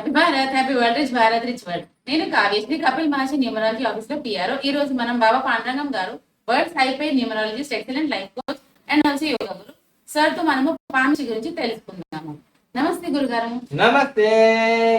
Happy Bharat happy world rich Bharat rich world నేను Kavyasri Kapil Maharshi numerology ఆఫీస్లో PRO ఈ రోజు మనం బాబా పాండురంగం గారు world హైపై numerologist excellent life coach and also yoga guru సార్తో మనము పాంచి గురించి తెలుసుకుందాము. నమస్తే గురుగారు. నమస్తే.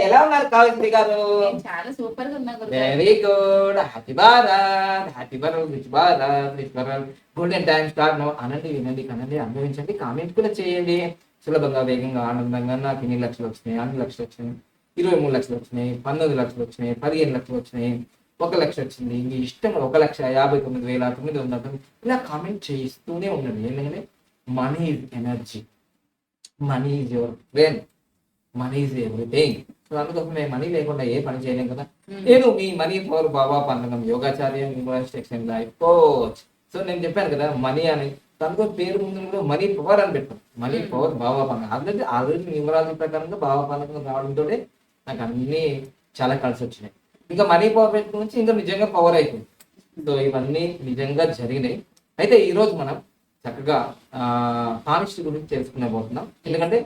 ఎలా ఉన్నారు కావ్యశ్రీ గారు? నేను చాలా సూపర్గా ఉన్నా గురుగారు. Very good happy Bharat happy Bharat rich Bharat rich Bharat golden time star no అనండి వినండి కనండి అనుభవించండి కామెంట్ కూడా చేయండి. సులభంగా వేగంగా ఆనందంగా నాకు ఇన్ని లక్షలు వచ్చినాయి అన్ని లక్షలు వచ్చినాయి ఇరవై మూడు లక్షలు వచ్చినాయి పంతొమ్మిది లక్షలు వచ్చినాయి పదిహేను లక్షలు వచ్చినాయి ఒక లక్ష వచ్చింది మీ ఇష్టం ఒక లక్ష యాభై తొమ్మిది వేల తొమ్మిది వందల తొమ్మిది ఇలా కామెంట్ చేస్తూనే ఉండండి. ఎందుకంటే money is energy money is your brain money is everything so అందుకోసమే మనీ లేకుండా ఏ పని చేయలేం కదా. నేను మీ money power Baba Pandagam Yogacharya excellent life coach so నేను చెప్పాను కదా మనీ అని. దానితో పేరు ముందు మనీ పవర్ అని పెట్టాను money power Baba Pandagam already already numerology ప్రకారంగా బాబా పండగం రావడంతో నాకు అన్నీ చాలా కలిసి వచ్చినాయి. ఇంకా మనీ పవర్ పెట్టుకుని నుంచి ఇంకా నిజంగా పవర్ అయిపోయింది. సో ఇవన్నీ నిజంగా జరిగినాయి. అయితే ఈరోజు మనం చక్కగా కానిస్ట్ గురించి తెలుసుకునే పోతున్నాం ఎందుకంటే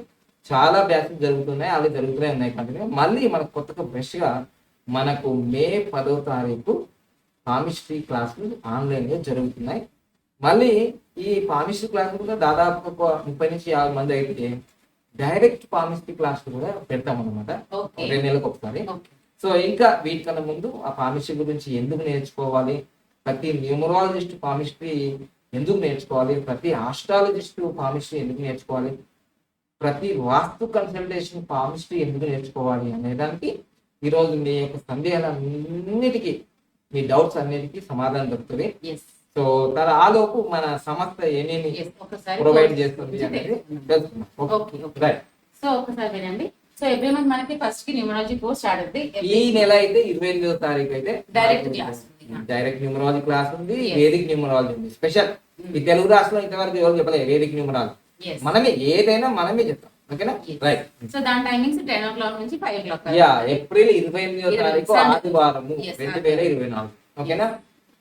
చాలా బ్యాచెస్ జరుగుతున్నాయి అవి జరుగుతూనే ఉన్నాయి కంటిన్యూ. మళ్ళీ మనకు కొత్తగా ఫ్రెష్గా మనకు మే పదో తారీఖు పామిస్ట్రీ క్లాసులు ఆన్లైన్లో జరుగుతున్నాయి. మళ్ళీ ఈ పామిస్ట్రీ క్లాసులు కూడా దాదాపు ఒక ముప్పై నుంచి యాభై మంది అయితే డైరెక్ట్ పామిస్ట్రీ క్లాసులు కూడా పెడతాం అనమాట రెండు నెలలకు ఒకసారి. సో ఇంకా వీటికన్నా ముందు ఆ పామిస్ట్రీ గురించి ఎందుకు నేర్చుకోవాలి? ప్రతి న్యూమరాలజిస్ట్ పామిస్ట్రీ ఎందుకు నేర్చుకోవాలి? ప్రతి ఆస్ట్రాలజిస్ట్ పామిస్ట్రీ ఎందుకు నేర్చుకోవాలి? ప్రతి వాస్తు కన్సల్టేషన్ పామిస్ట్రీ ఎందుకు నేర్చుకోవాలి అనే దానికి ఈరోజు మీ యొక్క సందేహాలన్నిటికీ మీ డౌట్స్ అన్నిటికీ సమాధానం దొరుకుతుంది. సో తన ఆలోపు మన సంస్థ ఏమేమి ఒకసారి ప్రొవైడ్ చేస్తుంది అనేది తెలుసుకుందాం. సో ఒకసారి వినండి. సో ఎవ్రీ మంత్ మనకి ఫస్ట్కి న్యూమరాలజీ కోర్స్ స్టార్ట్ అవుతుంది ఈ నెల అయితే ఇరవై ఎనిమిదో తారీఖు అయితే class ఉంది. డైరెక్ట్ న్యూమరాలజీ క్లాస్ ఉంది. Yes. వేదిక్ న్యూమరాలజీ ఉంది. స్పెషల్ ఈ తెలుగు రాష్ట్రంలో ఇంతవరకు ఎవరు చెప్పలేదు వేదిక్ న్యూమరాలజీ. మనమే ఏదైనా మనమే చెప్తాం. ఓకేనా. రైట్ సో దాని టైమింగ్స్ టెన్ ఓ క్లాక్ నుంచి five o'clock yeah April ఇరవై ఎనిమిదో తారీఖు. ఆదివారం రెండు వేల ఇరవై నాలుగు. ఓకేనా?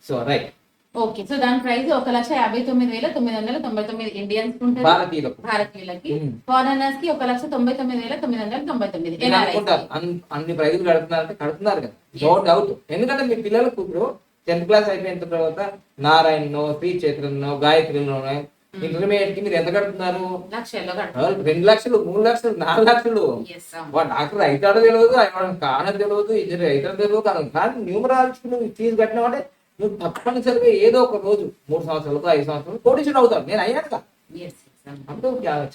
సో రైట్ ఓకే సో దాని ప్రైస్ ఒక లక్ష యాభై తొమ్మిది వేల తొమ్మిది వందల తొంభై తొమ్మిది ఇండియన్స్ ఉంటుంది. భారతీయులకు. భారతీయులకి. ఫారెనర్స్కి ఒక లక్ష తొంభై తొమ్మిది వేల తొమ్మిది వందల తొంభై తొమ్మిది. అన్ని ప్రైజులు కడుతున్నారంటే కడుతున్నారు కదా. నో డౌట్ ఎందుకంటే మీ పిల్లలకు ఇప్పుడు టెన్త్ క్లాస్ అయిపోయిన తర్వాత నారాయణనో శ్రీ చైత్రనో గాయత్రినో ఇంటర్మీడియట్కి మీరు ఎంత కడుతున్నారు? రెండు లక్షలు మూడు లక్షలు నాలుగు లక్షలు. వాడు డాక్టర్ అవుతాడో తెలియదు ఆయన కానని తెలియదు ఇంజనీర్ అవుతాడో తెలియదు కానీ కానీ న్యూమరాలజీకి నువ్వు ఫీజు కట్టినావంటే నువ్వు తప్పనిసరిగా ఏదో ఒక రోజు మూడు సంవత్సరాలకు ఐదు సంవత్సరాలు కోటీశ్వరుడు అవుతాడు నేను అయ్యాను అంటే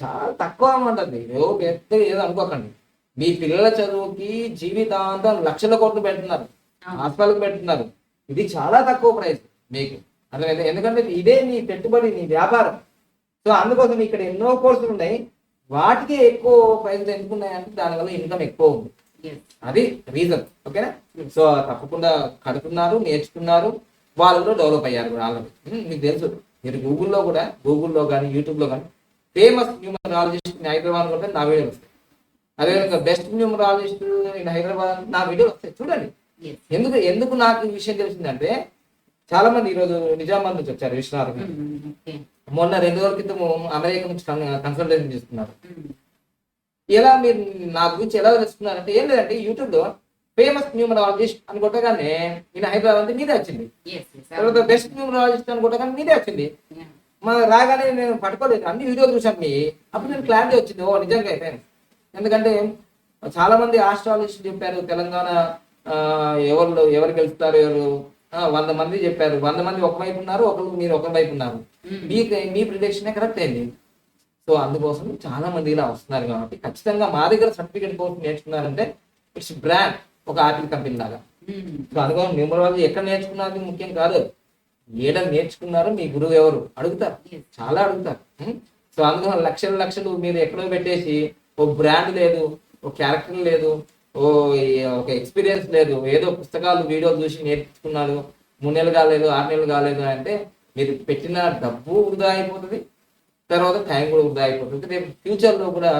చాలా తక్కువ అది ఏదో పెద్ద ఏదో అనుకోకండి. మీ పిల్లల చదువుకి జీవితాంతం లక్షల కోట్లు పెడుతున్నారు. హాస్పిటల్కి పెడుతున్నారు. ఇది చాలా తక్కువ ప్రైస్ మీకు. అర్థమైంది? ఎందుకంటే ఇదే మీ పెట్టుబడి మీ వ్యాపారం. సో అందుకోసం ఇక్కడ ఎన్నో కోర్సులు ఉన్నాయి. వాటికి ఎక్కువ ప్రైస్ ఎందుకున్నాయంటే దానివల్ల ఇన్కమ్ ఎక్కువ ఉంది. అది రీజన్. ఓకేనా? సో తప్పకుండా కడుతున్నారు నేర్చుకున్నారు. వాళ్ళు కూడా డెవలప్ అయ్యారు. కూడా ఆల్రెడీ మీకు తెలుసు. మీరు గూగుల్లో కూడా గూగుల్లో కానీ యూట్యూబ్లో కానీ ఫేమస్ న్యూమరాలజిస్ట్ హైదరాబాద్ కూడా నా వీడియోలు వస్తాయి. అదేవిధంగా బెస్ట్ న్యూమరాలజిస్ట్ ఇన్ హైదరాబాద్ నా వీడియోలు వస్తాయి. చూడండి. ఎందుకు ఎందుకు నాకు ఈ విషయం తెలిసిందంటే చాలా మంది ఈరోజు నిజామాబాద్ నుంచి వచ్చారు విశ్వనాథ్ మొన్న రెండు రోజుల క్రితం అమెరికా నుంచి కన్సల్టేషన్ చేస్తున్నారు. ఎలా మీరు నా గురించి ఎలా తెలుసుకున్నారంటే ఏం లేదంటే యూట్యూబ్లో ఫేమస్ న్యూమరాలజిస్ట్ అని కొట్టగానే ఈయన హైదరాబాద్ అంటే మీదే వచ్చింది. తర్వాత బెస్ట్ న్యూమరాలజిస్ట్ అని కొట్టగానే మీదే వచ్చింది. మన రాగానే నేను పట్టుకోలేదు. అన్ని వీడియోలు చూసాను మీ. అప్పుడు నేను క్లారిటీ వచ్చింది. ఓ నిజంగా అయిపోయాను. ఎందుకంటే చాలా మంది ఆస్ట్రాలజిస్ట్ చెప్పారు తెలంగాణ ఎవరు ఎవరు గెలుస్తారు ఎవరు? వంద మంది చెప్పారు. వంద మంది ఒకవైపు ఉన్నారు ఒకరు మీరు ఒక వైపు ఉన్నారు. మీ మీ ప్రిడిక్షన్ కరెక్ట్ అయింది. సో అందుకోసం చాలా మంది ఇలా వస్తున్నారు కాబట్టి ఖచ్చితంగా మా దగ్గర సర్టిఫికేట్ కోర్స్ నేర్చుకున్నారంటే ఇట్స్ బ్రాండ్ ఒక ఆర్టిల్ కంపెనీ లాగా. సో అందుకోసం న్యూమరాలజీ ఎక్కడ నేర్చుకున్నది ముఖ్యం కాదు. ఏడ నేర్చుకున్నారు మీ గురువు ఎవరు? అడుగుతారు. చాలా అడుగుతారు? సో అందుకని లక్షలు లక్షలు మీరు ఎక్కడో పెట్టేసి ఓ బ్రాండ్ లేదు ఓ క్యారెక్టర్ లేదు ఓ ఒక ఎక్స్పీరియన్స్ లేదు ఏదో పుస్తకాలు వీడియోలు చూసి నేర్చుకున్నాడు మూడు నెలలు కాలేదు ఆరు నెలలు కాలేదు అంటే మీరు పెట్టిన డబ్బు వృధా అయిపోతుంది. తర్వాత టైం కూడా వృధా అయిపోతుంది. రేపు ఫ్యూచర్లో కూడా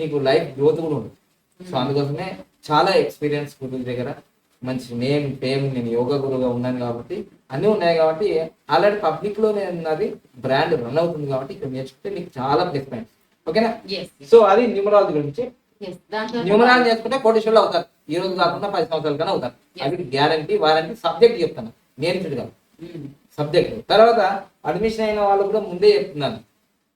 మీకు లైఫ్ గ్రోత్ కూడా ఉంటుంది. సో అందుకోసమే చాలా ఎక్స్పీరియన్స్ గురువు దగ్గర. మంచి నేమ్ ఫేమ్ నేను యోగా గురువుగా ఉన్నాను కాబట్టి అన్నీ ఉన్నాయి కాబట్టి ఆల్రెడీ పబ్లిక్లో నేను అది బ్రాండ్ రన్ అవుతుంది కాబట్టి ఇక్కడ నేర్చుకుంటే మీకు చాలా ప్లస్ పాయింట్స్ ఓకేనా సో అది న్యూమరాలజీ గురించి. న్యూమరాలజీ చేసుకుంటే కోటేశ్వర్లు అవుతారు. ఈ రోజు కాకుండా పది సంవత్సరాల కన్నా అవుతారు. అది గ్యారంటీ వారంటీ సబ్జెక్ట్ చెప్తాను. నేర్చుడు కాదు. సబ్జెక్ట్ తర్వాత అడ్మిషన్ అయిన వాళ్ళు కూడా ముందే చెప్తున్నాను.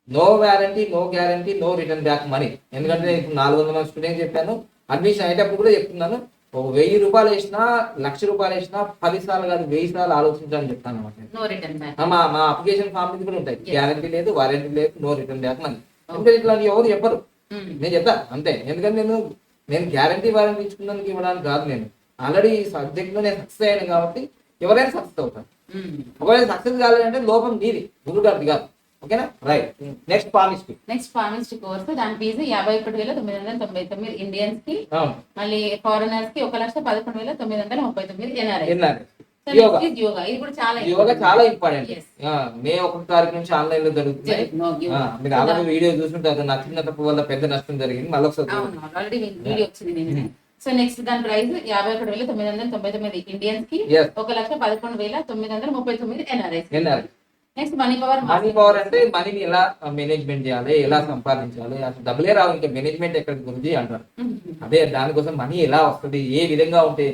No warranty no guarantee no return back money ఎందుకంటే ఇప్పుడు నాలుగు వందల మంది స్టూడెంట్ చెప్పాను. అడ్మిషన్ అయ్యేటప్పుడు కూడా చెప్తున్నాను ఒక వెయ్యి రూపాయలు వేసినా లక్ష రూపాయలు వేసినా పది సార్లు కాదు వెయ్యి సార్లు ఆలోచించాలని చెప్తాను అనమాట మా మా అప్లికేషన్ ఫామ్ మీద కూడా ఉంటాయి. గ్యారంటీ లేదు వారంటీ లేదు నో రిటర్న్ బ్యాక్ మనీ ఎందుకంటే ఇట్లా ఎవరు చెప్పరు. ఉమ్. నేను చెప్తా అంతే. ఎందుకంటే నేను నేను గ్యారంటీ వారంటీ ఇచ్చుకున్నందుకు ఇవ్వడానికి కాదు నేను. ఆల్రెడీ ఈ సబ్జెక్ట్లో నేను సక్సెస్ అయ్యాను కాబట్టి ఎవరైనా సక్సెస్ అవుతాను ఉమ్. ఒకవేళ సక్సెస్ కాలేదంటే లోపం నీది. గురువు గారిది కాదు. ఓకేనా? రైట్. నెక్స్ట్ పామిస్ట్రీ నెక్స్ట్ ఫార్మిస్ట్ కోర్స్ దాని ఫీజు యాభై ఒకటి వేల తొమ్మిది వందల తొంభై తొమ్మిది ఇండియన్స్కి మళ్ళీ ఫారినర్స్కి ఒక లక్ష పదకొండు వేల తొమ్మిది వందల ముప్పై తొమ్మిది ఎన్ఆర్ఐ. యోగా. ఇది కూడా చాలా యోగా చాలా ఇంపార్టెంట్. మే ఒకటి తారీఖు నుంచి ఆన్లైన్లో జరుగుతుంది మీరు ఆల్రెడీ వీడియో చూసుంటారు నా చిన్న తప్పు వల్ల పెద్ద నష్టం జరిగింది. మళ్ళీ ఆల్రెడీ వీడియో వచ్చింది సో నెక్స్ట్ దాని ప్రైస్ యాభై ఒకటి వేల తొమ్మిది వందల తొంభై తొమ్మిది ఇండియన్స్కి. ఒక లక్ష పదకొండు వేల తొమ్మిది వందల ముప్పై తొమ్మిది ఎన్ఆర్ఐ. విన్నారు next money power money power అంటే మనీని ఎలా మేనేజ్మెంట్ చేయాలి ఎలా సంపాదించాలి అసలు డబ్బులే రావు ఇంకా మేనేజ్మెంట్ ఎక్కడ గురించి అంటారు. అదే దానికోసం మనీ ఎలా వస్తుంది ఏ విధంగా ఉంటే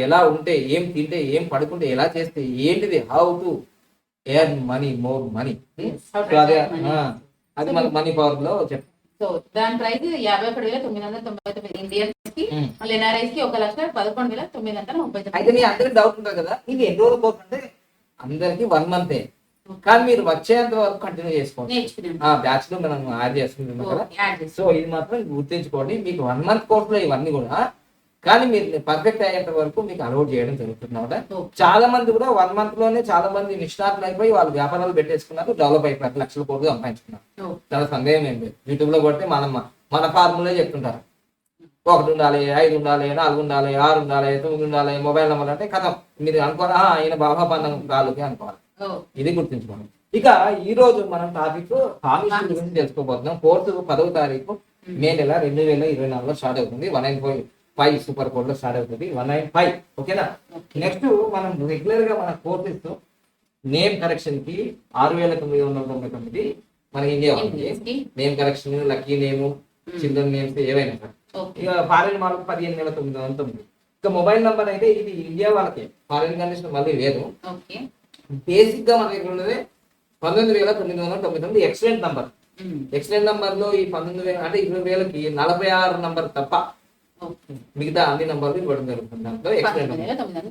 ఎలా ఉంటే ఏం తింటే ఏం పడుకుంటే ఎలా చేస్తే ఏంటిది how to earn money more money అదే అది మన మనీ పవర్లో చెప్ సో దాని ప్రైస్ యాభై ఒకటి వేల తొమ్మిది వందల తొంభై తొమ్మిది ఇండియన్స్కి ఉమ్. మళ్ళీ ఎన్ఆర్ఐస్కి ఒక లక్ష పదకొండు వేల తొమ్మిది వందల ముప్పై అయితే అందరికి డౌట్ ఉంటుంది కదా? ఇది ఎన్ని రోజులు పోతుంటే అందరికి వన్ మంతే కానీ మీరు వచ్చేంత వరకు కంటిన్యూ చేసుకోండి నేర్చుకున్నాను. ఆ బ్యాచ్లో మనం యాడ్ కదా. సో ఇది మాత్రం గుర్తుంచుకోండి మీకు వన్ మంత్ కోర్స్లో ఇవన్నీ కూడా కానీ మీరు పర్ఫెక్ట్ అయ్యేంత వరకు మీకు అలౌట్ చేయడం జరుగుతుంది. చాలా మంది కూడా వన్ మంత్లోనే చాలా మంది నిష్ణాతులు అయిపోయి వాళ్ళు వ్యాపారాలు పెట్టేసుకున్నారు డెవలప్ అయిపోయారు లక్షల కోట్లు సంపాదించుకున్నారు. చాలా సందేహం ఏం లేదు. యూట్యూబ్లో కొడితే మనం మన ఫార్ములే చెప్తుంటారు. ఒకటి ఉండాలి ఐదు ఉండాలి నాలుగు ఉండాలి ఆరు ఉండాలి తొమ్మిది ఉండాలి మొబైల్ నెంబర్ అంటే కథం. మీరు అనుకోవాలి "ఆ, ఈయన బాబా పన్నం కాలుకి అనుకోవాలి. ఇది గుర్తుంచుకోండి. ఇక ఈ రోజు మనం టాపిక్ హామీస్ గురించి తెలుసుకోబోతున్నాం. ఫోర్త్ పదవ తారీఖు మే నెల రెండు వేల ఇరవై నాలుగులో స్టార్ట్ అవుతుంది. వన్ నైన్ ఫైవ్ సూపర్ కోడ్లో స్టార్ట్ అవుతుంది. వన్ నైన్ ఫైవ్ ఓకేనా. నెక్స్ట్ మనం రెగ్యులర్గా మన కోర్సెస్ నేమ్ కరెక్షన్కి ఆరు వేల తొమ్మిది వందల తొంభై తొమ్మిది మన ఇండియా వాళ్ళకి name correction lucky name children names ఏవైనా సరే. ఇక ఫారిన్ వాళ్ళకి పదిహేను వేల తొమ్మిది వందల తొమ్మిది. ఇక మొబైల్ నంబర్ అయితే ఇది ఇండియా వాళ్ళకి. ఫారిన్ కండిషన్ మళ్ళీ వేరు ఓకే బేసిక్గా మన దగ్గర ఉన్నది పంతొమ్మిది వేల తొమ్మిది వందల తొమ్మిది తొమ్మిది ఎక్సలెంట్ నంబర్ ఎక్సలెంట్ నంబర్లో ఈ పంతొమ్మిది వేల అంటే ఇరవై వేలకి నలభై ఆరు నంబర్ తప్ప మిగతా అన్ని నంబర్లు ఇవ్వడం జరుగుతుంది. దాంట్లో ఎక్సలెంట్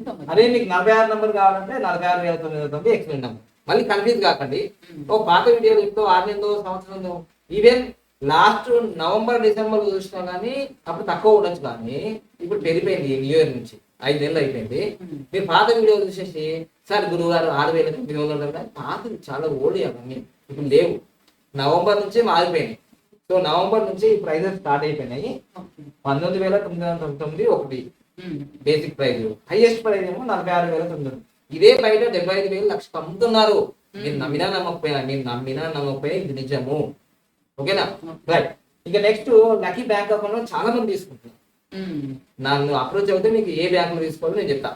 తొంభై అదే మీకు నలభై ఆరు నంబర్ కావాలంటే నలభై ఆరు వేల తొమ్మిది వందల తొమ్మిది ఎక్సలెంట్ నంబర్ మళ్ళీ కన్ఫ్యూజ్ కాకండి. ఓ పాత వీడియోలు చెప్తూ ఆరు సంవత్సరం ఈవెన్ లాస్ట్ నవంబర్ డిసెంబర్ చూసినా కానీ అప్పుడు తక్కువ ఉండొచ్చు కానీ ఇప్పుడు పెరిగిపోయింది న్యూ ఇయర్ నుంచి. ఐదు నెలలు అయిపోయింది. మీరు పాత వీడియో చూసేసి సార్ గురువు గారు ఆరు వేల తొమ్మిది వందలు అంటే పాతది చాలా ఓల్డ్ అవన్నీ. ఇప్పుడు లేవు. నవంబర్ నుంచి మారిపోయినాయి. సో నవంబర్ నుంచి ప్రైజెస్ స్టార్ట్ అయిపోయినాయి. పంతొమ్మిది వేల తొమ్మిది వందల తొమ్మిది ఒకటి. బేసిక్ ప్రైస్ హైయెస్ట్ ప్రైస్ ఏమో నలభై ఆరు వేల తొమ్మిది వందలు. ఇదే బయట డెబ్బై ఐదు వేలు లక్ష అమ్ముతున్నారు. మీరు నమ్మినా నమ్మకపోయినా మీరు నమ్మినా నమ్మకపోయినా ఇది నిజము. ఓకేనా? రైట్. ఇక నెక్స్ట్ లక్కీ బ్యాంక్ అకౌంట్లో చాలా మంది తీసుకుంటున్నారు. నన్ను అప్రోచ్ అవుతే మీకు ఏ బ్యాంక్లో తీసుకోవాలో నేను చెప్తా.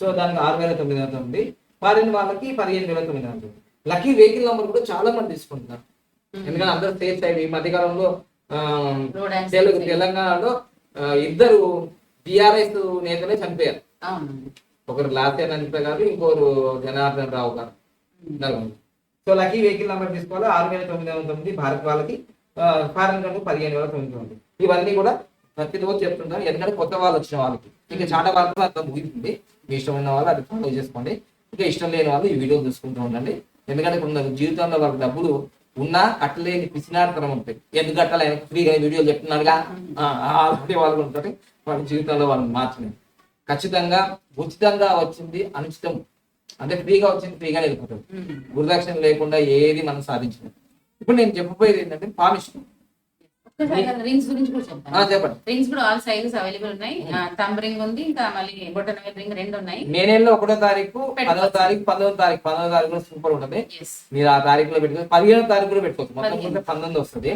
సో దానికి ఆరు వేల తొమ్మిది వందల తొమ్మిది ఫారిన్ వాళ్ళకి పదిహేను వేల తొమ్మిది వందల తొమ్మిది. లక్కీ వెహికల్ నెంబర్ కూడా చాలా మంది తీసుకుంటున్నారు. ఎందుకంటే అందరూ సేఫ్ సైడ్ ఈ మధ్యకాలంలో తెలుగు తెలంగాణలో ఇద్దరు టిఆర్ఎస్ నేతలే చనిపోయారు. ఒకరు లాస్య అనంత గారు ఇంకోరు జనార్దన్ రావు గారు నలుగురు. సో లక్కీ వెహికల్ నెంబర్ తీసుకోవాలి. ఆరు వేల తొమ్మిది వందల తొమ్మిది భారత్ వాళ్ళకి ఫారెన్ కంటే పదిహేను వేల తొమ్మిది వందలు. ఇవన్నీ కూడా ప్రతిరోజు చెప్తుంటాను ఎందుకంటే కొత్త వాళ్ళు వచ్చిన వాళ్ళకి ఇంకా చాలా వాళ్ళతో అట్లా ముగిస్తుంది. మీ ఇష్టం ఉన్న వాళ్ళు అది ఫాలో చేసుకోండి. ఇంకా ఇష్టం లేని వాళ్ళు ఈ వీడియో చూసుకుంటూ ఉండండి. ఎందుకంటే కొందరు జీవితంలో వాళ్ళకి డబ్బులు ఉన్నా కట్టలేని పిసినాడతనం ఉంటాయి ఎందుకు కట్టాలి ఫ్రీగా వీడియోలు ఆ, అలాంటి వాళ్ళు ఉంటారు. వాళ్ళ జీవితంలో వాళ్ళు మార్చలేదు ఖచ్చితంగా ఉచితంగా వచ్చింది అనుచితం. అంటే ఫ్రీగా వచ్చింది ఫ్రీగా వెళ్ళిపోతుంది. గురుదక్షిణ లేకుండా ఏది మనం సాధించలేదు ఇప్పుడు నేను చెప్పబోయేది ఏంటంటే పామిష్టం రింగ్స్ గురించి కూడా చెప్తాను. చెప్పండి. రింగ్స్ కూడా ఆల్ సైజెస్ అవైలబుల్ ఉన్నాయి. థంబ్ రింగ్ ఉంది ఇంకా మళ్ళీ బొటన్ రింగ్ రెండు ఉన్నాయి. మే నెలలో ఒకటో తారీఖు పదవ తారీఖు పదవ తారీఖు పదవ తారీఖు సూపర్ ఉంటుంది. మీరు ఆ తారీఖులో పెట్టుకోవచ్చు పదిహేనో తారీఖు కూడా పెట్టుకోవచ్చు. మొత్తం పంతొమ్మిది వస్తుంది.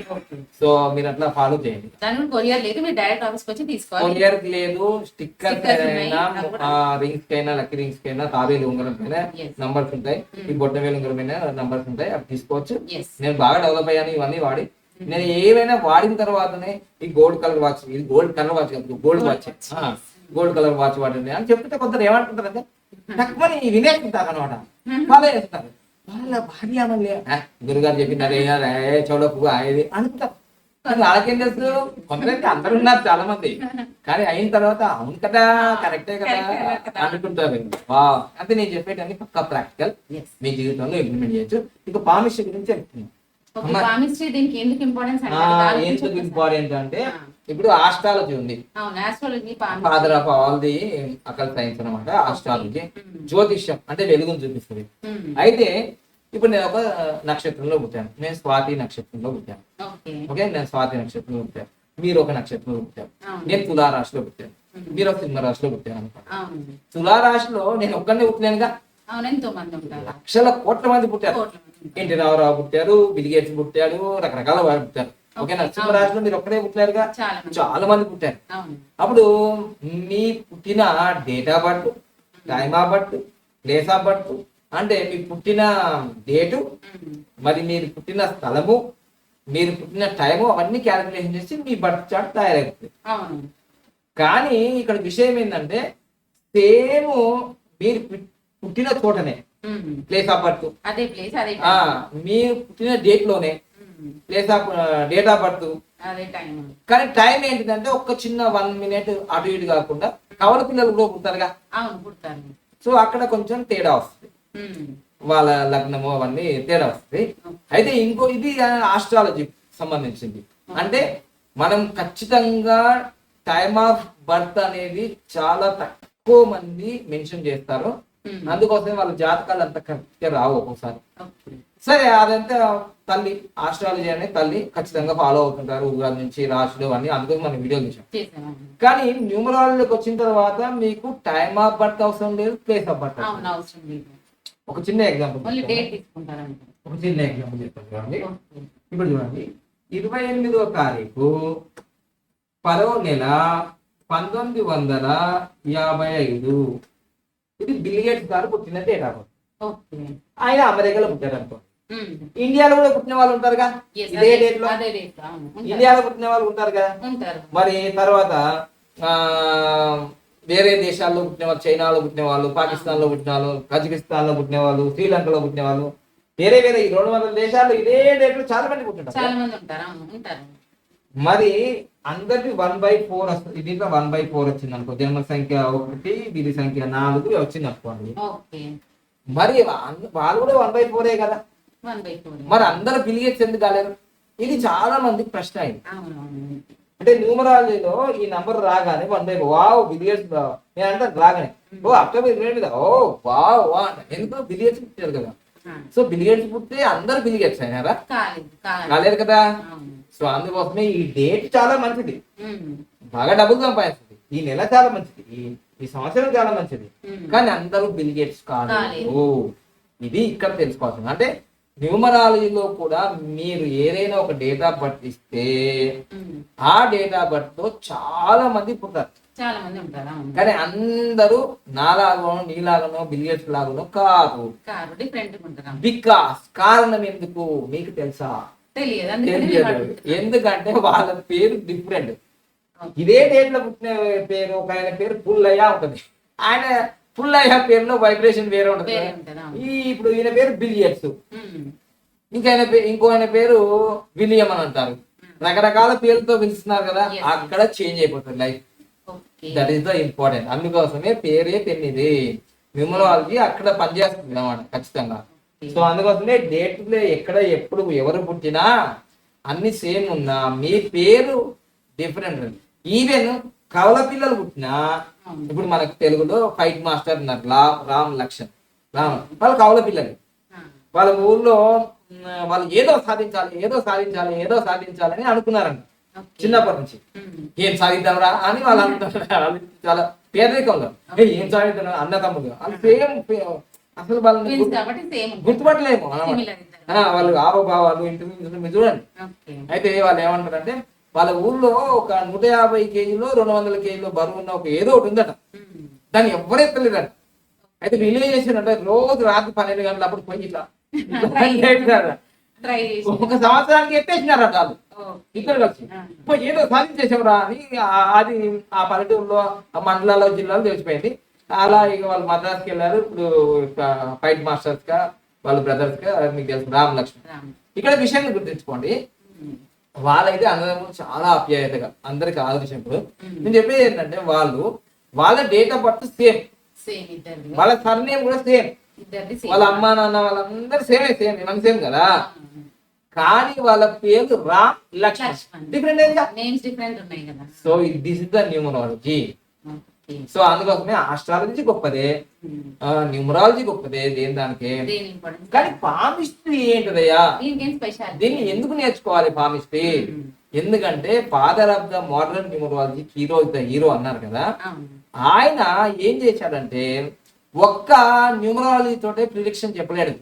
సో మీరు అట్లా ఫాలో చేయండి. దాని కొరియర్ లేదు మీరు డైరెక్ట్ ఆఫీస్కి వచ్చి తీసుకోవాలి. కొరియర్ లేదు కూడా. రింగ్స్ కైనా లక్కీ రింగ్స్ కైనా తాబేలు ఉంగరం పైన. నంబర్స్ ఉంటాయి. ఈ బొట్ట వేలు ఉంగరం పైన నంబర్స్ ఉంటాయి. అవి తీసుకోవచ్చు. నేను బాగా డెవలప్ అయ్యాను ఇవన్నీ వాడి. నేను ఏమైనా వాడిన తర్వాతనే ఈ గోల్డ్ కలర్ వాచ్ ఇది గోల్డ్ కలర్ వాచ్ కాదు gold watch gold colour watch వాడండి అని చెప్తే కొందరు ఏమంటుంటారంటే తక్కువని వినేస్తుంటారు అనమాట వాళ్ళే వేస్తారు వాళ్ళ భార్య మళ్ళీ "ఆ, గురుగారు చెప్పినారు ఏ చౌడపు ఇది అనుకుంటారు. కానీ వాళ్ళకేం తెలుసు? కొందరైతే అందరు ఉన్నారు చాలా మంది కానీ అయిన తర్వాత అవును కదా కరెక్టే కదా. అనుకుంటారు. వా అంటే నేను చెప్పేటన్ని పక్కా ప్రాక్టికల్. మీ జీవితంలో ఇంప్లిమెంట్ చేయొచ్చు. ఇక పామిస్ట్రీ గురించి చెప్తున్నాను. దీనికి ఎందుకు ఇంపార్టెన్స్ ఎందుకు ఇంపార్టెంట్ అంటే. ఇప్పుడు ఆస్ట్రాలజీ ఉంది. Father of all the occult science అనమాట ఆస్ట్రాలజీ. జ్యోతిష్యం అంటే వెలుగును చూపిస్తుంది. అయితే ఇప్పుడు నేను ఒక నక్షత్రంలో పుట్టాను. నేను స్వాతి నక్షత్రంలో పుట్టాను. ఓకే. నేను స్వాతి నక్షత్రంలో పుట్టాను. మీరు ఒక నక్షత్రంలో పుట్టారు. అవును. నేను తులారాశిలో పుట్టాను. మీరు ఒక సింహరాశిలో పుట్టాను అనమాట తులారాశిలో నేను ఒక్కనే పుట్టలేనుగా. లక్షల కోట్ల మంది పుట్టారు. ఎన్టీ రామారావు పుట్టారు బిలిగేట్స్ పుట్టాడు రకరకాల వారు పుట్టారు. ఓకేనా? Okay. సింహరాశిలో మీరు ఒక్కడే పుట్టారుగా చాలా మంది. పుట్టారు. అప్పుడు మీ పుట్టిన date of birth time of birth place of birth అంటే మీ పుట్టిన డేటు. మరి మీరు పుట్టిన స్థలము మీరు పుట్టిన టైము అవన్నీ క్యాలిక్యులేషన్ చేసి మీ బర్త్ చార్ట్ తయారైపోతుంది అవును. కానీ ఇక్కడ విషయం ఏంటంటే సేమ్ మీరు పుట్టిన చోటనే. Place of birth. అదే ప్లేస్ అదే. మీరు పుట్టిన డేట్లోనే. Place of date of birth. కానీ టైం ఏంటిదంటే ఒక్క చిన్న వన్ మినిట్ అటు ఇటు కాకుండా కవల పిల్లలు కూడా పుడతారుగా. పుడతారు. సో అక్కడ కొంచెం తేడా వస్తుంది. వాళ్ళ లగ్నము అవన్నీ తేడా వస్తుంది. అయితే ఇంకో ఇది ఆస్ట్రాలజీ సంబంధించింది. అంటే మనం ఖచ్చితంగా టైమ్ ఆఫ్ బర్త్ అనేది చాలా తక్కువ మంది మెన్షన్ చేస్తారు. ఉమ్. అందుకోసం వాళ్ళ జాతకాలు అంత కరెక్ట్ రావు ఒక్కోసారి. సరే అదంతా తల్లి ఆస్ట్రాలజీ అనే తల్లి ఖచ్చితంగా ఫాలో అవుతుంటారు ఉగాది నుంచి రాశులు అన్ని అందుకోసం మనం వీడియో చూసాం కానీ న్యూమరాలజీకి వచ్చిన తర్వాత మీకు టైమ్ ఆఫ్ బర్త్ అవసరం లేదు ప్లేస్ ఆఫ్ బర్త్ ఒక చిన్న ఎగ్జాంపుల్ ఒక చిన్న ఎగ్జాంపుల్ చెప్తాను చూడండి. ఇప్పుడు చూడండి. ఇరవై ఎనిమిదవ తారీఖు పదో నెల పంతొమ్మిది వందల యాభై ఐదు. ఇది బిలిగేట్స్ గారు పుట్టిన డేట్ ఆఫ్ ఓకే ఆయన అమెరికాలో పుట్టారు అనుకో. ఇండియాలో కూడా పుట్టిన వాళ్ళు ఉంటారుగా? Yes, ఇదే డేట్లో. ఉంటారు. ఇండియాలో పుట్టిన వాళ్ళు ఉంటారు కదా ఉంటారు. మరి తర్వాత ఆ, వేరే దేశాల్లో పుట్టిన వాళ్ళు చైనాలో పుట్టిన వాళ్ళు పాకిస్తాన్లో పుట్టిన వాళ్ళు కజకిస్తాన్లో పుట్టిన వాళ్ళు శ్రీలంకలో పుట్టిన వాళ్ళు వేరే వేరే ఈ రెండు వందల దేశాల్లో ఇదే డేట్లో చాలా మంది పుట్టింటారు. చాలా మంది ఉంటారు అవును ఉంటారు. మరి అందరికి వన్ బై ఫోర్ వస్తుంది దీంట్లో వన్ బై ఫోర్ వచ్చింది అనుకో జన్మ సంఖ్య ఒకటి వీరి సంఖ్య నాలుగు వచ్చింది అనుకోండి మరి వాళ్ళు కూడా వన్ బై ఫోరే కదా. మరి అందరు బిలిగేట్స్ ఎందుకు కాలేరు ఇది చాలా మందికి ప్రశ్న అయింది అంటే న్యూమరాలజీలో ఈ నంబర్ రాగానే వన్ బై వావ్ బిలియర్స్ నేను అంటే రాగానే ఓ అక్టోబర్ ఇరవై ఎనిమిది? ఓ వావ్ వా. ఎందుకు బిలియర్స్ పుట్టారు కదా. సో బిలియర్స్ పుట్టితే అందరు బిలియర్స్ అయినారా? కాలేదు కాలేదు. కాలేదు కదా. సో అందుకోసమే ఈ డేట్ చాలా మంచిది. బాగా డబ్బులు సంపాదిస్తుంది. ఈ నెల చాలా మంచిది. ఈ ఈ సంవత్సరం చాలా మంచిది. కానీ అందరూ బిలిగేట్స్ కాదు. కాలేదు. ఓ ఇది ఇక్కడ తెలుసుకోవాల్సింది. అంటే న్యూమరాలజీలో కూడా మీరు ఏదైనా ఒక డేట్ ఆఫ్ బర్త్ ఇస్తే. ఆ డేట్ ఆఫ్ బర్త్తో చాలా మంది పుడతారు. చాలా మంది ఉంటారు? కానీ అందరూ నాలాగనో నీలాగనో బిలియర్స్ లాగనో కాదు. బికాస్ కారణం ఎందుకు? మీకు తెలుసా? తెలియదు ఎందుకంటే వాళ్ళ పేరు డిఫరెంట్ ఇదే డేట్లో పుట్టిన పేరు ఒక ఆయన పేరు పుల్లయ్య ఉంటది. ఆయన పుల్లయ్య పేరులో వైబ్రేషన్ వేరే ఉంటది. ఈ ఇప్పుడు ఈయన పేరు బిలియర్స్. ఇంకా ఆయన ఇంకో ఆయన పేరు విలియం అని అంటారు. రకరకాల పేర్లతో పిలుస్తున్నారు కదా. అక్కడ చేంజ్ అయిపోతుంది life that is the important అందుకోసమే పేరే పెన్నిది. న్యూమరాలజీ అక్కడ పనిచేస్తుంది అన్నమాట ఖచ్చితంగా. సో అందుకోసమే డేట్ ఎక్కడ ఎప్పుడు ఎవరు పుట్టినా అన్ని సేమ్ ఉన్నా మీ పేరు డిఫరెంట్ ఈవెన్ కవల పిల్లలు పుట్టినా. ఇప్పుడు మనకు తెలుగులో ఫైట్ మాస్టర్ ఉన్నారు లా రామ్ లక్ష్మణ్. రామ్. వాళ్ళు కవల పిల్లలు. వాళ్ళ ఊర్లో వాళ్ళు ఏదో సాధించాలి ఏదో సాధించాలి ఏదో సాధించాలని అనుకున్నారంట. ఓకే. చిన్నప్పటి నుంచి. ఏం సాధిద్దాంరా అని వాళ్ళు వాళ్ళు చాలా పేదరికంలో. "ఏ, ఏం సాధిద్దాం అన్న తమ్ముడు. వాళ్ళు సేమ్ అసలు వాళ్ళని గుర్తుపట్టలేము. వాళ్ళు ఆవభావాలు ఇంటి మీరు చూడండి. అయితే వాళ్ళు ఏమంటారంటే వాళ్ళ ఊర్లో ఒక నూట యాభై కేజీలో రెండు వందల కేజీలో బరువు ఉన్న ఒక ఏదో ఒకటి ఉందట. దాన్ని ఎవరు ఎత్తలేదట. అయితే వీళ్ళు ఏం చేశారంటే రోజు రాత్రి పన్నెండు గంటల అప్పుడు పోయి ఇట్లా ఒక సంవత్సరానికి ఎత్తేసినారట వాళ్ళు. ఇద్దరు కలిసి ఆ. పోయి ఏదో సాధించేసేవరా అని ఆ- అది ఆ పల్లెటూరులో ఆ మండలాల్లో జిల్లాలో తెలిసిపోయింది. అలా ఇక వాళ్ళు మద్రాసుకి వెళ్ళారు. ఇప్పుడు ఫైట్ మాస్టర్స్గా వాళ్ళ బ్రదర్స్గా మీకు తెలుసు రామ్ లక్ష్మణ్. ఇక్కడ విషయాన్ని గుర్తుంచుకోండి. వాళ్ళైతే అందరూ చాలా ఆప్యాయతగా అందరికి ఆదర్శింపుడు ఉమ్. నేను చెప్పేది ఏంటంటే వాళ్ళు వాళ్ళ డేట్ ఆఫ్ బర్త్ సేమ్ వాళ్ళ సర్నేమ్ కూడా సేమ్ వాళ్ళ అమ్మ నాన్న వాళ్ళందరూ సేమే సేమ్ మనం సేమ్ కదా. కానీ వాళ్ళ పేరు రామ్ లక్ష్మణ్. డిఫరెంట్ ఏంగా నేమ్స్ డిఫరెంట్ ఉన్నాయి కదా. So this is the numerology. So అందుకోసమే ఆస్ట్రాలజీ గొప్పదే. ఉమ్. న్యూమరాలజీ గొప్పదే దేని దానికి? కానీ పామిస్ట్రీ ఏంటిదయ్యా? దీన్ని ఎందుకు నేర్చుకోవాలి పామిస్ట్రీ? ఉమ్. ఎందుకంటే father of the modern numerology Cheiro the Cheiro అన్నారు కదా. ఆయన ఏం చేశాడంటే ఒక్క న్యూమరాలజీ తోటే ప్రిడిక్షన్ చెప్పలేడు.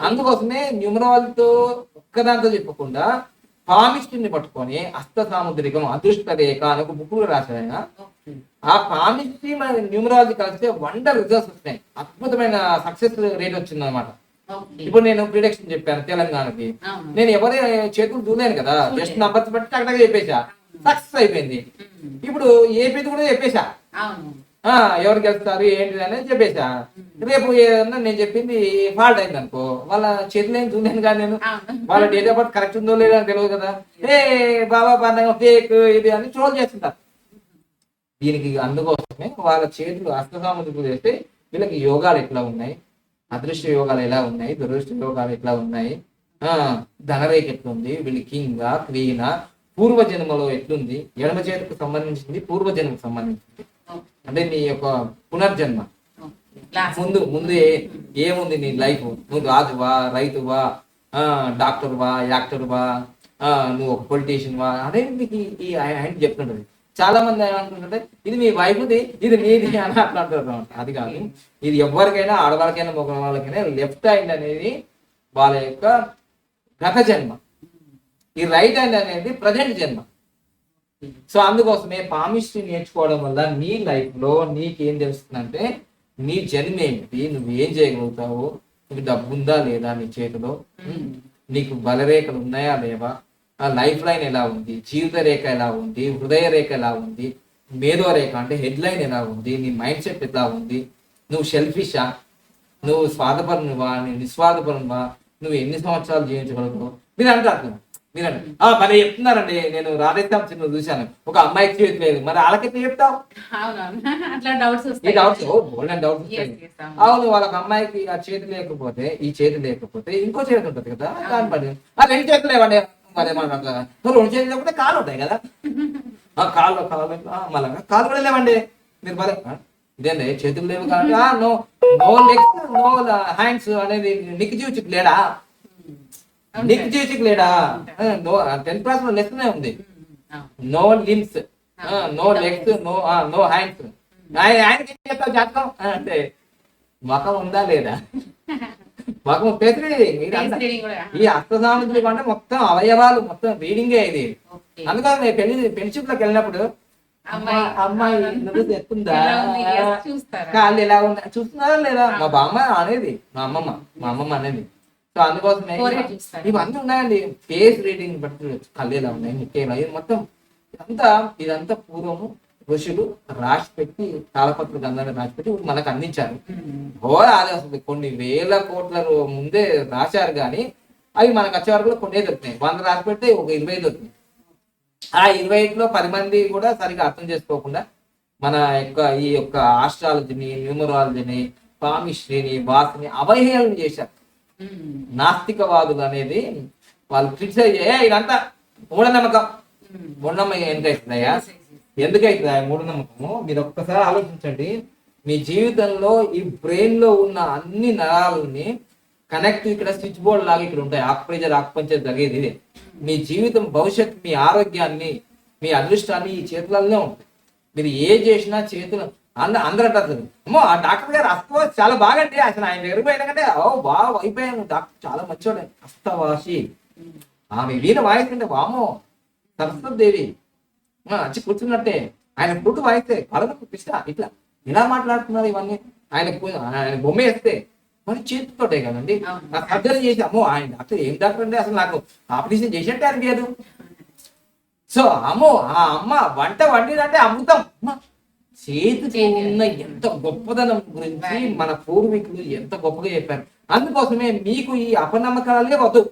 అందుకోసమే న్యూమరాలజీతో ఒక్కదాంతో చెప్పకుండా పామిస్ట్రీని పట్టుకొని అస్త సాముద్రికం అదృష్ట రేఖ అని ఒక బుక్ రాశాడు ఆయన. ఆ పామిస్ట్రీ మన న్యూమరాలజీ కలిస్తే వండర్ రిజల్ట్స్ వస్తున్నాయి. అద్భుతమైన సక్సెస్ రేట్ వచ్చింది అనమాట ఇప్పుడు నేను ప్రిడిక్షన్ చెప్పాను తెలంగాణకి. నేను ఎవరి చేతులు చూడలేను కదా జస్ట్ నంబర్స్ బట్టి అక్కడ చెప్పేశా సక్సెస్ అయిపోయింది. ఇప్పుడు ఏపీది కూడా చెప్పేశా ఎవరు గెలుస్తారు ఏంటి అనేది చెప్పేశా రేపు ఏదన్నా నేను చెప్పింది ఫాల్ట్ అయింది అనుకో వాళ్ళ చేతులు ఏం చూడలేను కానీ నేను వాళ్ళ డేట్ ఆఫ్ బర్త్ కరెక్ట్ ఉందో లేదో అని తెలియదు కదా. ఏ బాబా పండగ ఫేక్ ఇది అని ట్రోల్ చేస్తుంటారు. దీనికి అందుకోసమే వాళ్ళ చేతులు హస్తసాముద్రికలు చేస్తే వీళ్ళకి యోగాలు ఎట్లా ఉన్నాయి? అదృష్ట యోగాలు ఎలా ఉన్నాయి? దురదృష్ట యోగాలు ఎట్లా ఉన్నాయి? ఆ ధనరేఖ ఎట్లుంది? వీళ్ళు కింగ క్వీనా పూర్వజన్మలో ఎట్లుంది? ఎడమ చేతికి సంబంధించింది పూర్వజన్మకు సంబంధించింది. అంటే నీ యొక్క పునర్జన్మ. ముందు ముందు ఏముంది నీ లైఫ్? నువ్వు రాజువా రైతువా ఆ డాక్టర్వా యాక్టర్వా ఆ నువ్వు ఒక పొలిటీషియన్ వా? అదే ఈ- ఈ ఆయన చెప్తుంటది. చాలా మంది ఏమనుకుంటుంటే ఇది మీ వైఫ్ది ఇది మీది అని అట్లా. అది కాదు. ఇది ఎవరికైనా ఆడవాళ్ళకైనా మగ వాళ్ళకైనా లెఫ్ట్ హ్యాండ్ అనేది వాళ్ళ యొక్క గత జన్మ. ఈ రైట్ హ్యాండ్ అనేది ప్రజెంట్ జన్మ. సో అందుకోసమే పామిస్ట్రీ నేర్చుకోవడం వల్ల నీ లైఫ్లో నీకేం తెలుస్తుందంటే నీ జన్మ ఏమిటి నువ్వు ఏం చేయగలుగుతావు నీకు డబ్బు ఉందా లేదా నీ చేతిలో. నీకు బలరేఖలు ఉన్నాయా లేవా? లైఫ్ లైన్ ఎలా ఉంది? జీవిత రేఖ ఎలా ఉంది? హృదయ రేఖ ఎలా ఉంది? మేధో రేఖ అంటే హెడ్ లైన్ ఎలా ఉంది? నీ మైండ్ సెట్ ఎలా ఉంది? నువ్వు సెల్ఫిషా? నువ్వు స్వార్థపరునువా? నీ నిస్వార్థపరునువా? నువ్వు ఎన్ని సంవత్సరాలు జీవించగలుగుతావు మీరు అంటారు మీరు అంటారు. "ఆ, భలే చెప్తున్నారండి. నేను రాధేశ్యాం చిన్న చూశాను. ఒక అమ్మాయికి చేతి లేదు మరి వాళ్ళకైతే చెప్తావు? Doubts golden doubts. అవును. వాళ్ళకి అమ్మాయికి ఆ చేతి లేకపోతే ఈ చేతి లేకపోతే ఇంకో చేతి ఉంటుంది కదా? దాని పడి ఆ రెండు చేతులు లేవండి. మరి మనం అట్లా మరి రెండు చేతులు లేకపోతే కాలు ఉంటాయి కదా. ఆ కాళ్ళు కాళ్ళు మళ్ళా కాలు కూడా లేవండి. మీరు మరి ఇదేండి చేతులు లేవు కాబట్టి no no legs no hands అనేది నిక్ జీవించకు లేడా? నిక్ జీవించకు లేడా? నో టెన్త్ క్లాస్లో లెస్ ఉంది. No limbs no legs no no hands. ఆయన ఆయనకి ఏం చెప్తావు జాతకం? అంటే మకం ఉందా లేదా? మకం రీడింగ్ కూడా. ఈ అర్థసాముద్రిక అంటే మొత్తం అవయవాలు మొత్తం రీడింగే ఇది. అందుకని నేను పెళ్ళి పెళ్ళి లోకి వెళ్ళినప్పుడు అమ్మాయి. అమ్మాయి నువ్వు? కాళ్ళు ఎలా ఉంది? చూస్తున్నారా లేదా? మా బామ్మ అనేది మా అమ్మమ్మ మా అమ్మమ్మ అనేది. సో అందుకోసమే చూస్తారు. ఇవన్నీ ఉన్నాయండి. ఫేస్ రీడింగ్ బట్టి కళ్ళు ఎలా ఉన్నాయి? ముఖ్యం ఎలా ఇది మొత్తం ఇదంతా ఇదంతా పూర్వము. ఋషులు రాసి పెట్టి తాళపత్ర గంధాన్ని రాసి పెట్టి మనకు అందించారు. అది అసలు కొన్ని వేల కోట్ల ముందే రాశారు కానీ అవి మనకు వచ్చే వరకు కొన్ని దొరుకుతాయి వంద రాసి పెడితే ఒక ఇరవై దొరుకుతాయి ఆ ఇరవై లో పది మంది కూడా సరిగా అర్థం చేసుకోకుండా మన యొక్క ఈ యొక్క ఆస్ట్రాలజీని న్యూమరాలజీని పామిస్ట్రీని వాసిని అవహేళన చేశారు. నాస్తికవాదులు అనేది వాళ్ళు క్రిటిసైజ్ ఇదంతా మూఢనమ్మకం. మూఢనమ్మకం ఎందుకైతుందయ్యా ఎందుకైతుంది ఆ మూఢనమ్మకము మీరు ఒక్కసారి ఆలోచించండి. మీ జీవితంలో ఈ బ్రెయిన్లో ఉన్న అన్ని నరాలని కనెక్ట్ ఇక్కడ స్విచ్ బోర్డ్ లాగా ఇక్కడ ఉంటాయి. ఆకుప్రెజర్ ఆక్పంచర్ జరిగేది ఇదే. మీ జీవితం భవిష్యత్ మీ ఆరోగ్యాన్ని మీ అదృష్టాన్ని ఈ చేతులలోనే ఉంటుంది మీరు ఏ చేసినా చేతులు అంద అందరూ అమ్మో ఆ డాక్టర్ గారు అస్తవా చాలా బాగండి. అసలు ఆయన దగ్గర పోయినాకంటే ఓ బాగా అయిపోయాను డాక్టర్ చాలా మంచివాడు అస్తవాసి. ఆమె వీణ వాయిస్తుంటే వామో సరస్వతి దేవి వచ్చి కూర్చున్నట్టే. ఆయన పుట్టు వాయిస్తే కళకు పిష్ట ఇట్లా. ఇలా మాట్లాడుతున్నారు ఇవన్నీ? ఆయన ఆయన బొమ్మ వేస్తే మరి చేతితోటే కదండి. ఆ సర్జరీ చేసి అమ్మో ఆయన డాక్టర్ ఏం డాక్టర్ అంటే అసలు నాకు ఆపరేషన్ చేసినట్టే అనిపించదు. సో అమ్మో ఆ అమ్మ వంట వండినంటే అమృతం. చేతి. ఉన్న ఎంత గొప్పదనం గురించి. మన పూర్వీకులు ఎంత గొప్పగా చెప్పారు. అందుకోసమే మీకు ఈ అపనమ్మకాలే వద్దు.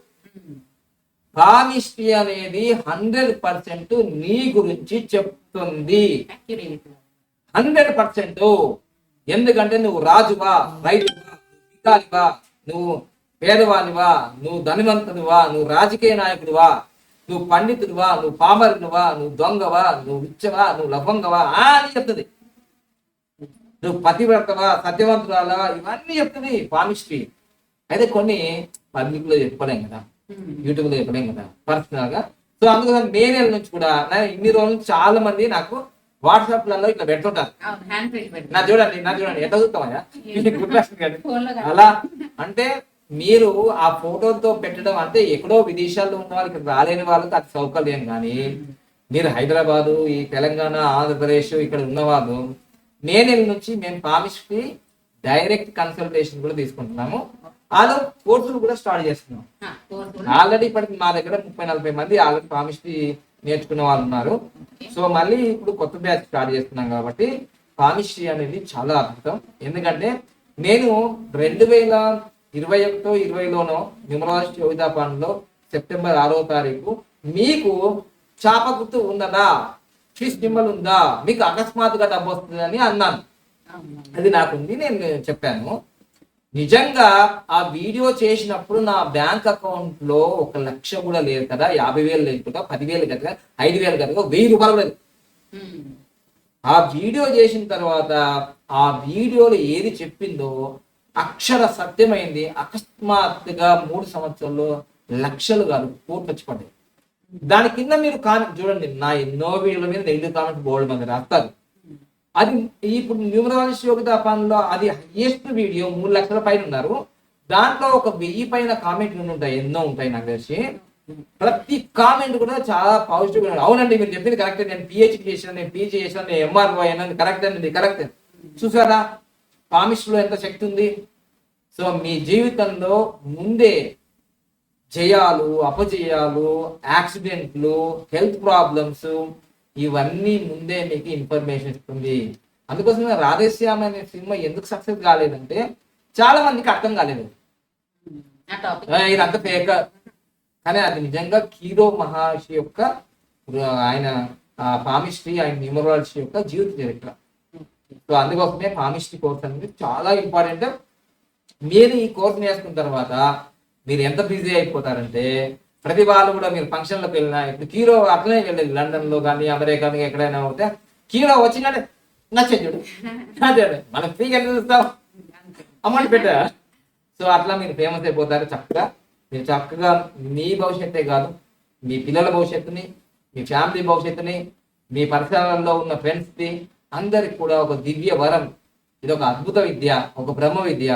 పామిస్ట్రీ అనేది హండ్రెడ్ పర్సెంట్ నీ గురించి చెప్తుంది. హండ్రెడ్ పర్సెంట్ ఎందుకంటే నువ్వు రాజువా రైతువా నువ్వు పేదవానివా నువ్వు ధనవంతుడివా నువ్వు రాజకీయ నాయకుడివా నువ్వు పండితుడివా నువ్వు పామరునివా నువ్వు దొంగవా నువ్వు విచ్చవా నువ్వు లవంగవా ఆ అని చెప్తుంది నువ్వు పతివ్రతవా సత్యవంతురాలా ఇవన్నీ చెప్తుంది పామిస్ట్రీ అయితే కొన్ని పబ్లిక్లో చెప్పలేం కదా. యూట్యూబ్లో చెప్పలేం కదా పర్సనల్గా. సో అందుకోసం మే నెల నుంచి కూడా ఇన్ని రోజుల నుంచి చాలా మంది నాకు వాట్సాప్లలో ఇట్లా పెడుతుంటారు. నా చూడండి నా చూడండి ఎట్లా చూస్తామయ్యా. అలా అంటే మీరు ఆ ఫోటోతో పెట్టడం అంటే ఎక్కడో విదేశాల్లో ఉన్న వాళ్ళకి రాలేని వాళ్ళకి అది సౌకర్యం కానీ మీరు హైదరాబాదు ఈ తెలంగాణ ఆంధ్రప్రదేశ్ ఇక్కడ ఉన్న వాళ్ళు మే నెల నుంచి మేము పామిస్ట్రీ డైరెక్ట్ కన్సల్టేషన్ కూడా తీసుకుంటున్నాము. వాళ్ళు కోర్సులు కూడా స్టార్ట్ చేస్తున్నాం. ఆల్రెడీ ఇప్పటికి మా దగ్గర ముప్పై నలభై మంది ఆల్రెడీ పామిస్ట్రీ నేర్చుకున్న వాళ్ళు ఉన్నారు. సో మళ్ళీ ఇప్పుడు కొత్త బ్యాచ్ స్టార్ట్ చేస్తున్నాం కాబట్టి పామిస్ట్రీ అనేది చాలా అద్భుతం. ఎందుకంటే నేను రెండు వేల ఇరవై ఒకటో ఇరవైలోనో న్యూమరాలజీ యోగితాపాన్లో సెప్టెంబర్ ఆరో తారీఖు మీకు చాప గుర్తు ఉన్నదా ఫిష్ సింబల్ ఉందా? మీకు అకస్మాత్తుగా డబ్బు వస్తుందని అన్నాను. అది నాకుంది నేను చెప్పాను. నిజంగా ఆ వీడియో చేసినప్పుడు నా బ్యాంక్ అకౌంట్లో ఒక లక్ష కూడా లేదు కదా యాభై వేలు లేదు కదా పదివేలు కదా ఐదు వేలు కదా వెయ్యి రూపాయలు లేదు. ఆ వీడియో చేసిన తర్వాత ఆ వీడియోలో ఏది చెప్పిందో అక్షర సత్యమైంది. అకస్మాత్తుగా మూడు సంవత్సరాల్లో లక్షలు కాదు కోట్లు వచ్చి పడ్డాయి. దాని కింద మీరు కామెంట్ చూడండి. నా ఎన్నో వీడియోల మీద నెగిటివ్ కామెంట్ బోల్డ్ మంది రాస్తారు. అది ఇప్పుడు న్యూమరాలజీ యోగ్యత పనిలో అది హైయెస్ట్ వీడియో మూడు లక్షల పైన ఉన్నారు. దాంట్లో ఒక వెయ్యి పైన కామెంట్లు ఉంటాయి ఎన్నో ఉంటాయి నాకు తెలిసి ప్రతి కామెంట్ కూడా చాలా పాజిటివ్గా అవునండి మీరు చెప్పింది కరెక్ట్ నేను పిహెచ్డి చేశాను నేను పీజీ చేశాను నేను ఎంఆర్ఓ అయినా కరెక్ట్ అండి కరెక్ట్ చూసారా? కామిస్ట్లో ఎంత శక్తి ఉంది? సో మీ జీవితంలో ముందే జయాలు అపజయాలు యాక్సిడెంట్లు హెల్త్ ప్రాబ్లమ్స్ ఇవన్నీ ముందే మీకు ఇన్ఫర్మేషన్ ఇస్తుంది. అందుకోసం రాధేశ్యామ్ అనే సినిమా ఎందుకు సక్సెస్ కాలేదంటే చాలా మందికి అర్థం కాలేదు. ఇదంతా ఫేక్ కానీ అది నిజంగా కీరో మహర్షి యొక్క ఆయన పామిస్ట్రీ ఆయన న్యూమరాలజీ యొక్క జీవిత చరిత్ర. సో అందుకోసమే పామిస్ట్రీ కోర్స్ అనేది చాలా ఇంపార్టెంట్ మీరు ఈ కోర్స్ నేర్చుకున్న తర్వాత మీరు ఎంత బిజీ అయిపోతారంటే ప్రతి వాళ్ళు కూడా మీరు ఫంక్షన్లకు వెళ్ళినా ఇప్పుడు కీరో అట్లనే వెళ్ళేది లండన్లో కానీ అమెరికా ఎక్కడైనా పోతే కీరో వచ్చిందంటే నచ్చే చూడు. అదే మనం ఫ్రీగా చూస్తాం. అమౌంట్ పెట్టా. సో అట్లా మీరు ఫేమస్ అయిపోతారు చక్కగా. మీరు చక్కగా మీ భవిష్యత్తే కాదు మీ పిల్లల భవిష్యత్తుని మీ ఫ్యామిలీ భవిష్యత్తుని మీ పరిసరాల్లో ఉన్న ఫ్రెండ్స్ని అందరికి కూడా ఒక దివ్య వరం. ఇది ఒక అద్భుత విద్య ఒక బ్రహ్మ విద్య.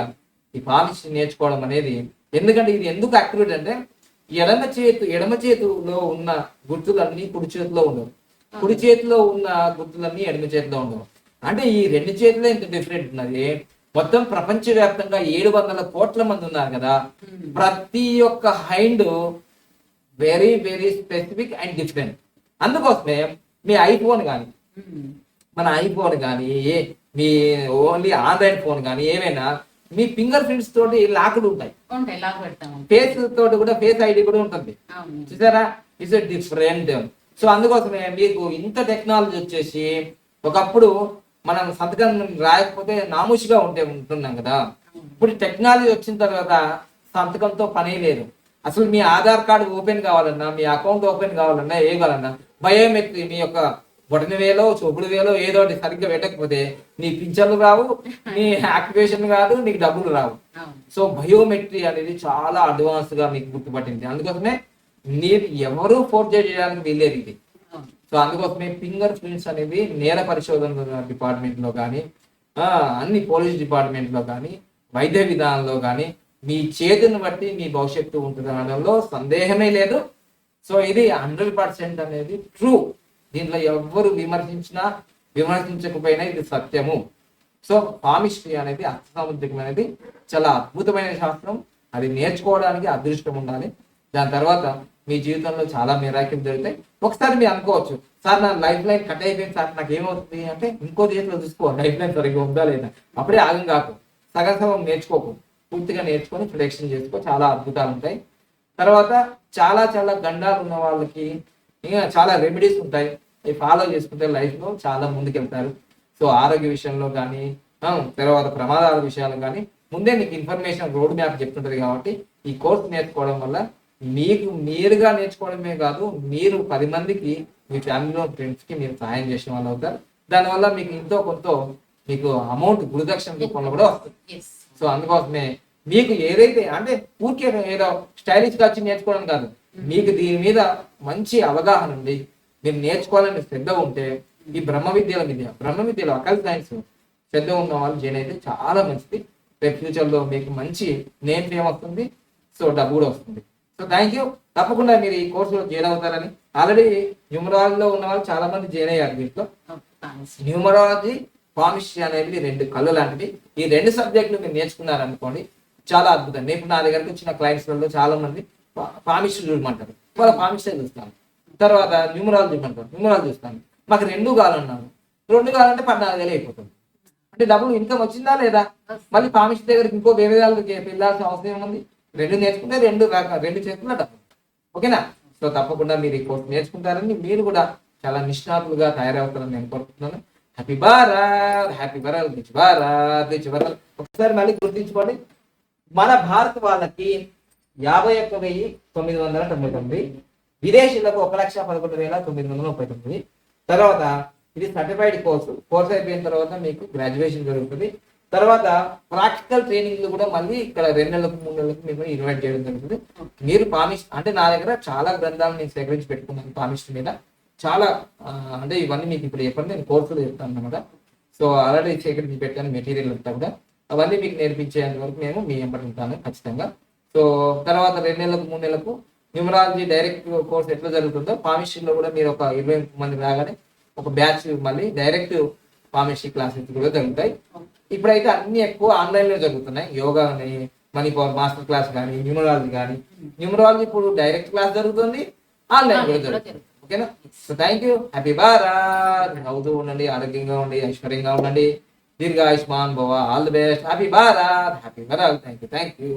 ఈ పాలిష్ నేర్చుకోవడం అనేది ఎందుకంటే ఇది ఎందుకు అక్యురేట్ అంటే ఎడమ చేతు ఎడమ చేతిలో ఉన్న గుర్తులన్నీ కుడి చేతిలో ఉండవు. కుడి చేతిలో ఉన్న గుర్తులన్నీ ఎడమ చేతిలో ఉండవు. అంటే ఈ రెండు చేతులే ఇంత డిఫరెంట్ ఉన్నది. మొత్తం ప్రపంచవ్యాప్తంగా ఏడు వందల కోట్ల మంది ఉన్నారు కదా. ప్రతి ఒక్క hand very very specific and different అందుకోసమే మీ ఐఫోన్ కానీ. మన ఐఫోన్ కానీ మీ ఓన్లీ ఆండ్రాయిడ్ ఫోన్ కానీ ఏమైనా మీ ఫింగర్ ప్రింట్స్ తోటి లాకులు ఉంటాయి. ఉంటాయి లాక్ పెడతాము ఫేస్ తోటి కూడా ఫేస్ ఐడి కూడా ఉంటుంది. చూసారా? ఇట్స్ డిఫరెంట్ సో అందుకోసమే మీకు ఇంత టెక్నాలజీ వచ్చేసి ఒకప్పుడు మనం సంతకం రాయకపోతే నామూషిగా ఉంటే ఉంటున్నాం కదా. ఇప్పుడు టెక్నాలజీ వచ్చిన తర్వాత సంతకంతో పని లేదు. అసలు మీ ఆధార్ కార్డు ఓపెన్ కావాలన్నా మీ అకౌంట్ ఓపెన్ కావాలన్నా ఏ కావాలన్నా బయోమెట్రిక్ మీ యొక్క బొటన వేలో చూపుడు వేలో ఏదో ఒకటి సరిగ్గా పెట్టకపోతే నీ పింఛన్లు రావు నీ యాక్టివేషన్ కాదు నీకు డబ్బులు రావు. సో బయోమెట్రీ అనేది చాలా అడ్వాన్స్గా మీకు గుర్తుపట్టింది. అందుకోసమే మీరు ఎవరు ఫోర్జరీ చేయడానికి వీల్లేదు ఇది. సో అందుకోసమే ఫింగర్ ప్రింట్స్ అనేది నేర పరిశోధన డిపార్ట్మెంట్లో కానీ అన్ని పోలీస్ డిపార్ట్మెంట్లో కానీ వైద్య విధానంలో కానీ మీ చేతిని బట్టి మీ భవిష్యత్తు ఉంటుంది అనడంలో సందేహమే లేదు. సో ఇది హండ్రెడ్ పర్సెంట్ అనేది ట్రూ. దీంట్లో ఎవ్వరు విమర్శించినా విమర్శించకపోయినా ఇది సత్యము. సో పామిస్ట్రీ అనేది అర్థసాముద్రికం అనేది చాలా అద్భుతమైన శాస్త్రం. అది నేర్చుకోవడానికి అదృష్టం ఉండాలి. దాని తర్వాత మీ జీవితంలో చాలా మిరాకిల్ జరుగుతాయి. ఒకసారి మీరు అనుకోవచ్చు సార్ నా లైఫ్ లైన్ కట్ అయిపోయింది సార్ నాకు ఏమవుతుంది? అంటే ఇంకో దేశంలో చూసుకో లైఫ్ లైన్ సరిగ్గా ఉందా లేదా? అప్పుడే ఆగం కాకు. సగం సగం నేర్చుకోకు. పూర్తిగా నేర్చుకొని ప్రొడక్షన్ చేసుకో. చాలా అద్భుతాలు ఉంటాయి తర్వాత చాలా చాలా గండాలు ఉన్న వాళ్ళకి ఇంకా చాలా రెమెడీస్ ఉంటాయి. అవి ఫాలో చేసుకుంటే లైఫ్లో చాలా ముందుకెళ్తారు. సో ఆరోగ్య విషయంలో కానీ తర్వాత ప్రమాదాల విషయాలు కానీ ముందే నీకు ఇన్ఫర్మేషన్ రోడ్ మ్యాప్ చెప్తుంటది కాబట్టి ఈ కోర్స్ నేర్చుకోవడం వల్ల మీకు మీరుగా నేర్చుకోవడమే కాదు మీరు పది మందికి మీ ఫ్యామిలీలో ఫ్రెండ్స్కి మీరు సహాయం చేసిన వాళ్ళు అవుతారు. దానివల్ల మీకు ఎంతో కొంత మీకు అమౌంట్ గురుదక్షిణ రూపంలో కూడా వస్తుంది. సో అందుకోసమే మీకు ఏదైతే అంటే ఊరికే ఏదో స్టైలిష్గా వచ్చి నేర్చుకోవడం కాదు. మీకు దీని మీద మంచి అవగాహన ఉంది. మీరు నేర్చుకోవాలని శ్రద్ధ ఉంటే ఈ బ్రహ్మ విద్యల మీద బ్రహ్మ విద్యలో అకల్ సైన్స్ శ్రద్ధ ఉన్న వాళ్ళు జైన్ అయితే చాలా మంచిది. రేపు ఫ్యూచర్లో మీకు మంచి నేమ్ ఫేమ్ వస్తుంది. సో డబ్బు కూడా వస్తుంది. సో థ్యాంక్ యూ తప్పకుండా మీరు ఈ కోర్సులో జాయిన్ అవుతారని. ఆల్రెడీ న్యూమరాలజీలో ఉన్న వాళ్ళు చాలా మంది జాయిన్ అయ్యారు దీంట్లో న్యూమరాలజీ పామిస్ట్రీ అనేది రెండు కళ్ళు లాంటివి ఈ రెండు సబ్జెక్టులు మీరు నేర్చుకున్నారు అనుకోండి చాలా అద్భుతం. నేను నా దగ్గరకు వచ్చిన క్లయింట్స్లలో చాలా మంది పామిస్ట్రీ చూడమంటారు. వాళ్ళ పామిస్ట్రీ చూస్తాను. తర్వాత న్యూమరాలు చూడమంటారు. న్యూమరాలు చూస్తాను. మాకు రెండు కావాలన్నాను రెండు కావాలంటే పద్నాలుగు వేలు అయిపోతుంది. అంటే డబ్బులు ఇన్కమ్ వచ్చిందా లేదా? మళ్ళీ పామిస్ట్రీ దగ్గరికి ఇంకో వేరే వాళ్ళకి వెళ్ళాల్సిన అవసరం ఏముంది? రెండు నేర్చుకుంటే రెండు రెండు చేసుకున్న డబ్బు ఓకేనా? సో తప్పకుండా మీరు ఈ కోర్సు నేర్చుకుంటారని మీరు కూడా చాలా నిష్ణాతులుగా తయారవుతారని నేను కోరుకుంటున్నాను. Happy Bharat happy Bharat rich Bharat rich Bharat ఒకసారి మళ్ళీ గుర్తించుకోండి. మన భారత్ వాళ్ళకి యాభై ఒక్క వెయ్యి తొమ్మిది వందల తొంభై తొమ్మిది. విదేశీలకు ఒక లక్ష పదకొండు వేల తొమ్మిది వందల ముప్పై తొమ్మిది. తర్వాత ఇది సర్టిఫైడ్ కోర్సు కోర్స్ అయిపోయిన తర్వాత మీకు గ్రాడ్యుయేషన్ జరుగుతుంది. తర్వాత ప్రాక్టికల్ ట్రైనింగ్లు కూడా మళ్ళీ ఇక్కడ రెండు నెలలకు మూడు నెలలకు మీకు ఇన్వైట్ చేయడం జరుగుతుంది. మీరు పామిస్ట్ అంటే నా దగ్గర చాలా గ్రంథాలు నేను సేకరించి పెట్టుకున్నాను పామిస్ట్ మీద. చాలా అంటే ఇవన్నీ మీకు ఇప్పుడు చెప్పండి నేను కోర్సులు చెప్తాను అనమాట సో ఆల్రెడీ సేకరించి పెట్టాను మెటీరియల్ అంతా కూడా. అవన్నీ మీకు నేర్పించేంత వరకు నేను మీ ఎంబడి ఉంటాను ఖచ్చితంగా. సో తర్వాత రెండు నెలలకు మూడు నెలలకు న్యూమరాలజీ డైరెక్ట్ కోర్స్ ఎట్లా జరుగుతుందో పామిస్ట్రీలో కూడా మీరు ఒక ఇరవై మంది రాగానే ఒక బ్యాచ్ మళ్ళీ డైరెక్ట్ పామిస్ట్రీ క్లాసెస్ కూడా జరుగుతాయి. ఇప్పుడైతే అన్ని ఎక్కువ ఆన్లైన్లో జరుగుతున్నాయి. యోగా అని మనీ పవర్ మాస్టర్ క్లాస్ కానీ న్యూమరాలజీ కానీ. న్యూమరాలజీ ఇప్పుడు డైరెక్ట్ క్లాస్ జరుగుతుంది ఆన్లైన్ కూడా జరుగుతుంది. ఓకేనా? So thank you. Happy Bharat. నవ్వుతూ ఉండండి ఆరోగ్యంగా ఉండండి ఐశ్వర్యంగా ఉండండి. దీర్ఘ ఆయుష్మాన్ భవ. All the best. Happy Bharat. Happy Bharat thank you. Thank you.